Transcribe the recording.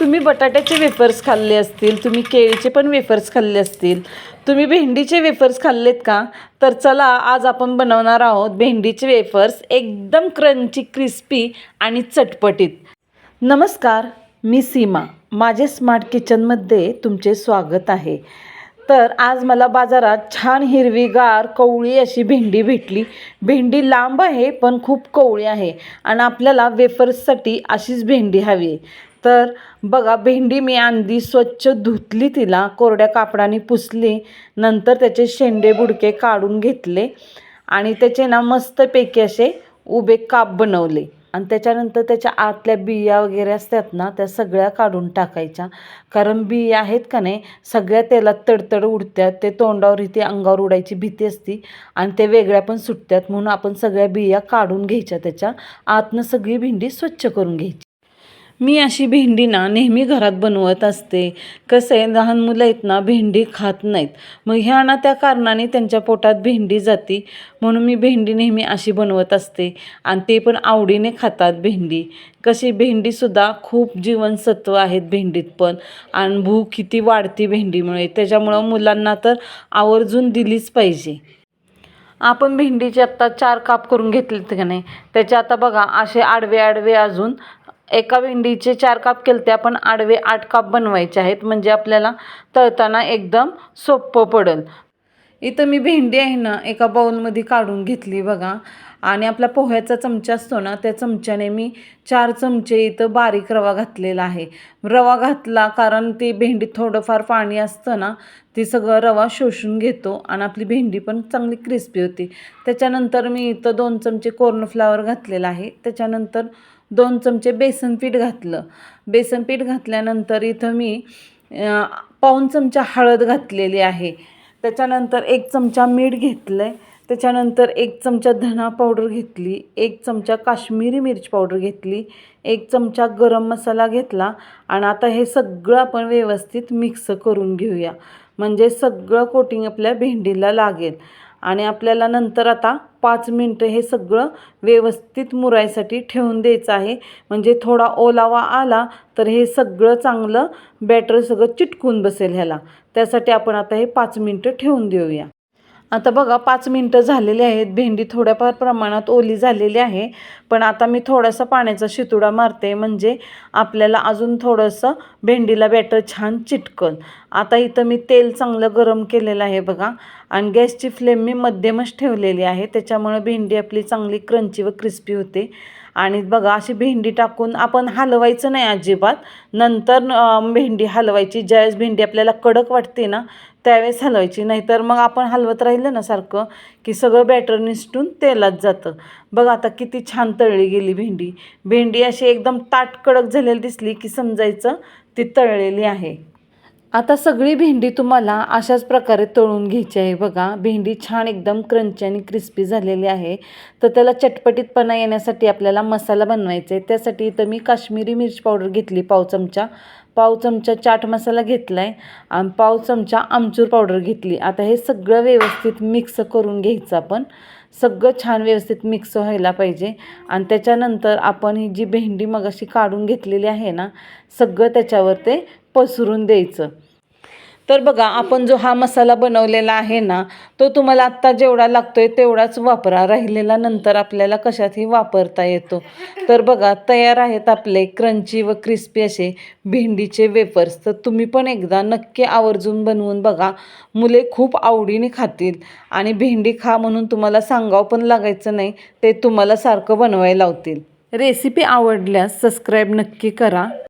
तुम्ही बटाट्याचे वेफर्स खाल्ले असतील तुम्ही केळीचे पण वेफर्स खाल्ले असतील तुम्ही भेंडीचे वेफर्स खाल्लेत का? तर चला आज आपण बनवणार आहोत भेंडीचे वेफर्स एकदम क्रंची क्रिस्पी आणि चटपटीत. नमस्कार मी सीमा. माझे स्मार्ट किचनमध्ये तुमचे स्वागत आहे. तर आज मला बाजारात छान हिरवीगार कवळी अशी भेंडी भेटली. भेंडी लांब आहे पण खूप कवळी आहे आणि आपल्याला वेफर्ससाठी अशीच भेंडी हवी आहे. तर बघा भेंडी मी आणली स्वच्छ धुतली तिला कोरड्या कापडाने पुसली नंतर त्याचे शेंडे बुडके काढून घेतले आणि त्याचे ना मस्तपैकी असे उभे काप बनवले. आणि त्याच्यानंतर त्याच्या आतल्या बिया वगैरे असतात ना त्या सगळ्या काढून टाकायच्या. कारण बिया आहेत का नाही सगळ्या तेलात तडतड उडतात ते तोंडावर इथे अंगावर उडायची भीती असती आणि ते वेगळ्या पण सुटतात म्हणून आपण सगळ्या बिया काढून घ्यायच्या त्याच्या. आतनं सगळी भेंडी स्वच्छ करून घ्यायची. मी अशी भेंडी ना नेहमी घरात बनवत असते. कसं आहे लहान मुलं आहेत ना भेंडी खात नाहीत. मग ह्या ना त्या कारणाने त्यांच्या पोटात भेंडी जाती. म्हणून मी भेंडी नेहमी अशी बनवत असते. आणि ते पण आवडीने खातात भेंडी. कशी भेंडीसुद्धा खूप जीवनसत्व आहेत भेंडीत पण. आणि भूक किती वाढती भेंडीमुळे. त्याच्यामुळं मुलांना तर आवर्जून दिलीच पाहिजे. आपण भेंडीचे आत्ता चार काप करून घेतलेत का नाही? त्याचे आता बघा असे आडवे आडवे अजून एका भेंडीचे चार काप केले ते आपण आडवे आठ काप बनवायचे आहेत. म्हणजे आपल्याला तळताना एकदम सोपं पडेल. इथं मी भेंडी आहे ना एका बाउलमध्ये काढून घेतली बघा. आणि आपला पोह्याचा चमचा असतो ना त्या चमच्याने मी चार चमचे इथं बारीक रवा घातलेला आहे. रवा घातला कारण ती भेंडीत थोडंफार पाणी असतं ना ती सगळं रवा शोषून घेतो आणि आपली भेंडी पण चांगली क्रिस्पी होती. त्याच्यानंतर मी इथं दोन चमचे कॉर्नफ्लावर घातलेला आहे. त्याच्यानंतर दोन चमचे बेसन पीठ घातलं. बेसन पीठ घातल्यानंतर इथं मी पाऊन पाऊण चमचा हळद घातलेली आहे. त्याच्यानंतर एक चमचा मीठ घेतलं आहे त्याच्यानंतर एक चमचा धना पावडर घेतली. एक चमचा काश्मीरी मिरच पावडर घेतली. एक चमचा गरम मसाला घेतला. आणि आता हे सगळं आपण व्यवस्थित मिक्स करून घेऊया. म्हणजे सगळं कोटिंग आपल्या भेंडीला लागेल. आणि आपल्याला नंतर आता पाच मिनटं हे सगळं व्यवस्थित मुरायसाठी ठेवून द्यायचं आहे. म्हणजे थोडा ओलावा आला तर हे सगळं चांगलं बॅटर सगळं चिटकून बसेल ह्याला. त्यासाठी आपण आता हे पाच मिनटं ठेवून देऊया. आता बघा पाच मिनटं झालेली आहेत. भेंडी थोड्याफार प्रमाणात ओली झालेली आहे. पण आता मी थोडासा पाण्याचा शितुडा मारते. म्हणजे आपल्याला अजून थोडंसं भेंडीला बॅटर छान चिटकल आता इथं मी तेल चांगलं गरम केलेलं आहे बघा. आणि गॅसची फ्लेम मी मध्यमच ठेवलेली आहे. त्याच्यामुळे भेंडी आपली चांगली क्रंची व क्रिस्पी होते. आणि बघा अशी भेंडी टाकून आपण हलवायचं नाही अजिबात. नंतर भेंडी हलवायची. ज्यावेळेस भेंडी आपल्याला कडक वाटते ना त्यावेळेस हलवायची. नाहीतर मग आपण हलवत राहिलं ना सारखं की सगळं बॅटर निसटून तेलात जातं. बघा आता किती छान तळली गेली भेंडी. भेंडी अशी एकदम ताट कडक झालेली दिसली की समजायचं ती तळलेली आहे. आता सगळी भेंडी तुम्हाला अशाच प्रकारे तळून घ्यायची आहे. बघा भेंडी छान एकदम क्रंची आणि क्रिस्पी झालेली आहे. तर त्याला चटपटीतपणा येण्यासाठी आपल्याला मसाला बनवायचा आहे. त्यासाठी इथं मी काश्मीरी मिरच पावडर घेतली पाव चमचा. पाव चमचा चाट मसाला घेतला आहे आणि पाव चमचा आमचूर पावडर घेतली. आता हे सगळं व्यवस्थित मिक्स करून घ्यायचं आपण. सगळं छान व्यवस्थित मिक्स व्हायला पाहिजे. आणि त्याच्यानंतर आपण ही जी भेंडी मगाशी काढून घेतलेली आहे ना सगळं त्याच्यावर ते पसरून द्यायचं. तर बघा आपण जो हा मसाला बनवलेला आहे ना तो तुम्हाला आत्ता जेवढा लागतो आहे तेवढाच वापरा. राहिलेला नंतर आपल्याला कशातही वापरता येतो. तर बघा तयार आहेत आपले क्रंची व क्रिस्पी असे भेंडीचे वेफर्स. तर तुम्ही पण एकदा नक्की आवर्जून बनवून बघा. मुले खूप आवडीने खातील. आणि भेंडी खा म्हणून तुम्हाला सांगावं पण लागायचं नाही ते तुम्हाला सारखं बनवायला लावतील. रेसिपी आवडल्यास सबस्क्राईब नक्की करा.